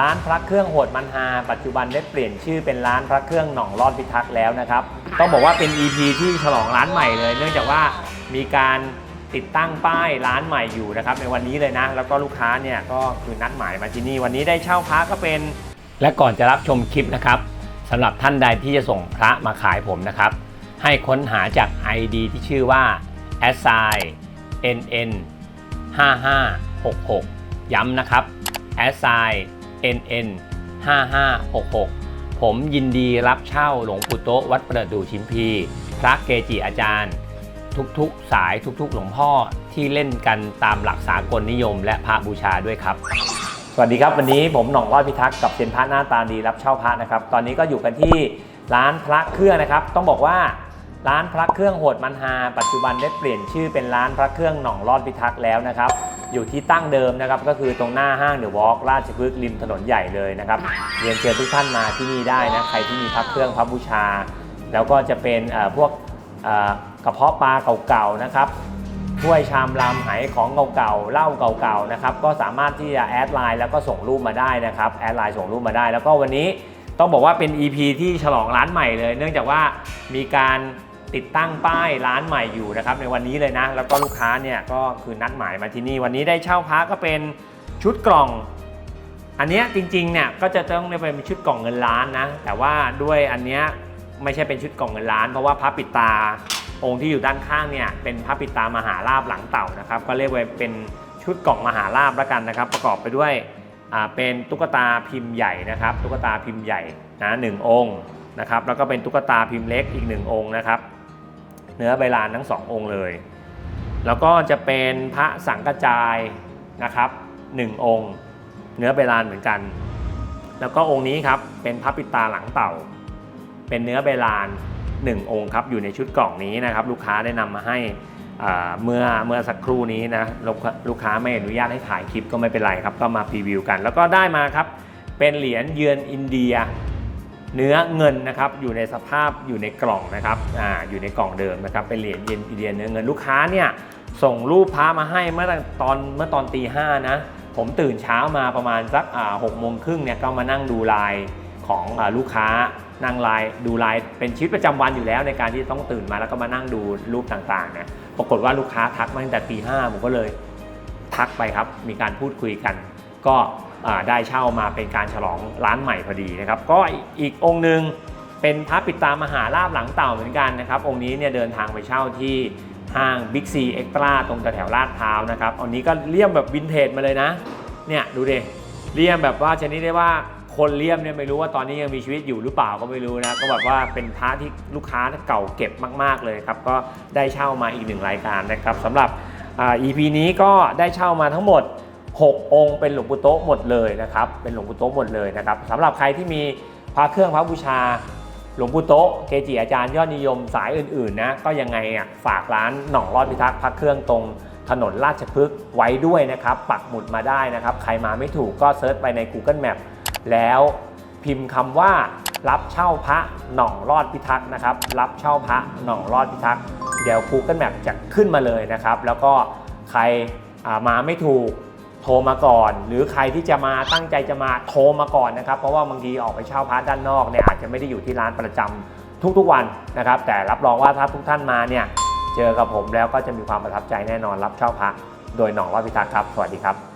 ร้านพระเครื่องโหดมันฮาปัจจุบันได้เปลี่ยนชื่อเป็นร้านพระเครื่องหนองรอดพิทักษ์แล้วนะครับต้องบอกว่าเป็น EP ที่ฉลองร้านใหม่เลย เนื่องจากว่ามีการติดตั้งป้ายร้านใหม่อยู่นะครับในวันนี้เลยนะ แล้วก็ลูกค้าเนี่ยก็คือนัดหมายมาที่นี่ วันนี้ได้เช่าพระก็เป็น และก่อนจะรับชมคลิปนะครับสำหรับท่านใดที่จะส่งพระมาขายผมนะครับ ให้ค้นหาจาก ID ที่ชื่อว่า s i nn 5566 ย้ำนะครับ s i nn 5566 ผมยินดีรับเช่าหลวงปู่โตะวัดประดู่ชิมพี พระเกจิอาจารย์ ทุกๆสายทุกๆ หลวงพ่อที่เล่นกันตามหลักสากลนิยม และพระบูชาด้วยครับ สวัสดีครับวันนี้ผมหน่องรอดพิทักษ์กับเซียนพระหน้าตาดีรับเช่าพระนะครับ ตอนนี้ก็อยู่กันที่ร้านพระเครื่องนะครับ ต้องบอกว่าร้านพระเครื่องโหดมันฮาปัจจุบันได้เปลี่ยนชื่อเป็นร้านพระเครื่องหน่องรอดพิทักษ์แล้วนะครับ อยู่ที่ตั้งเดิมนะครับก็คือตรงหน้าห้างเดอะวอล์กราชพฤกษ์ริมถนนใหญ่เลยนะครับเรียนเชิญทุกท่านมาที่นี่ได้นะใครที่มีพระเครื่องพระบูชา แล้วก็จะเป็นเอ่อพวกเอ่อกระเพาะปลาเก่าๆนะครับถ้วยชามลำไหของเก่าๆเหล้าเก่าๆนะครับก็สามารถที่จะแอดไลน์แล้วก็ส่งรูปมาได้นะครับแอดไลน์ส่งรูปมาได้ แล้วก็วันนี้ต้องบอกว่าเป็น EP ที่ฉลองร้านใหม่เลย เนื่องจากว่ามีการ ติดตั้งป้ายร้านใหม่อยู่นะครับในวันนี้เลยนะ แล้วก็ลูกค้าเนี่ยก็คือนัดหมายมาที่นี่ วันนี้ได้เช่าพระก็เป็นชุดกล่อง อันนี้จริงๆเนี่ยก็จะต้องได้เป็นชุดกล่องเงินล้านนะ แต่ว่าด้วยอันเนี้ยไม่ใช่เป็นชุดกล่องเงินล้าน เพราะว่าพระปิดตาองค์ที่อยู่ด้านข้างเนี่ยเป็นพระปิดตามหาราบหลังเต่านะครับ ก็เรียกว่าเป็นชุดกล่องมหาราบแล้วกันนะครับ ประกอบไปด้วยเป็นตุ๊กตาพิมพ์ใหญ่นะครับ ตุ๊กตาพิมพ์ใหญ่นะหนึ่งองค์นะครับแล้วก็เป็นตุ๊กตาพิมพ์เล็กอีกหนึ่งองค์นะครับ เนื้อใบลานทั้งสององค์เลย แล้วก็จะเป็นพระสังกจายนะครับหนึ่งองค์ เนื้อใบลานเหมือนกัน แล้วก็องค์นี้ครับเป็นพระปิตาหลังเต่า เป็นเนื้อใบลานหนึ่งองค์ครับอยู่ในชุดกล่องนี้นะครับลูกค้าได้นำมาให้เมื่อเมื่อสักครู่นี้นะลูกลูกค้าไม่อนุญาตให้ถ่ายคลิปก็ไม่เป็นไรครับก็มาพรีวิวกัน แล้วก็ได้มาครับเป็นเหรียญเยือนอินเดีย เนื้อเงินนะครับอยู่ในสภาพอยู่ในกล่องนะครับอ่าอยู่ในกล่องเดิมนะครับเป็นเหรียญเย็นอินเดียเนื้อเงินลูกค้าเนี่ยส่งรูปพระมาให้เมื่อตอนเมื่อตอนตีห้านะผมตื่นเช้ามาประมาณสักอ่าหกโมงครึ่งเนี่ยก็มานั่งดูลายของอลูกค้านั่งลายดูลายเป็นชีวิตประจำวันอยู่แล้วในการที่ต้องตื่นมาแล้วก็มานั่งดูรูปต่างๆเนี่ยปรากฏว่าลูกค้าทักมาตั้งแต่ตีห้าผมก็เลยทักไปครับ มีการพูดคุยกัน ก็ ได้เช่ามาเป็นการฉลองร้านใหม่พอดีนะครับก็อีกองค์หนึ่งเป็นพระปิดตามหาลาบหลังเต่าเหมือนกันนะครับ องค์นี้เนี่ยเดินทางไปเช่าที่ห้างบิ๊กซีเอ็กตร้าตรงแถวลาดพร้าวนะครับอันนี้ก็เลี่ยมแบบวินเทจมาเลยนะ เนี่ยดูดิเลี่ยมแบบว่าชนิดได้ว่าคนเลี่ยมเนี่ยไม่รู้ว่าตอนนี้ยังมีชีวิตอยู่หรือเปล่าก็ไม่รู้นะ ก็แบบว่าเป็นพระที่ลูกค้าเก่าเก็บมากๆเลยครับ ก็ได้เช่ามาอีกหนึ่งรายการนะครับสำหรับอ่า EP นี้ก็ได้เช่ามาทั้งหมด 6 องค์เป็นหลวงปู่โต๊ะหมดเลยนะครับเป็นหลวงปู่โต๊ะหมดเลยนะครับสำหรับใครที่มีพระเครื่องพระบูชาหลวงปู่โต๊ะเกจิอาจารย์ยอดนิยมสายอื่นๆนะก็ยังไงอะฝากร้านหนองรอดพิทักษ์พระเครื่องตรงถนนราชพฤกษ์ไว้ด้วยนะครับปักหมุดมาได้นะครับ ใครมาไม่ถูกก็เซิร์ชไปใน Google Map แล้วพิมพ์คำว่ารับเช่าพระหนองรอดพิทักษ์นะครับ รับเช่าพระหนองรอดพิทักษ์เดี๋ยว Google Map จะขึ้นมาเลยนะครับ แล้วก็ใครมาไม่ถูก โทรมาก่อน หรือใครที่จะมาตั้งใจจะมาโทรมาก่อนนะครับ เพราะว่าบางทีออกไปเช่าพาร์ทด้านนอกเนี่ยอาจจะไม่ได้อยู่ที่ร้านประจำทุกๆวันนะครับ แต่รับรองว่าถ้าทุกท่านมาเนี่ยเจอกับผมแล้วก็จะมีความประทับใจแน่นอนรับเช่าพระโดยหนองวัดพิทักษ์ครับ สวัสดีครับ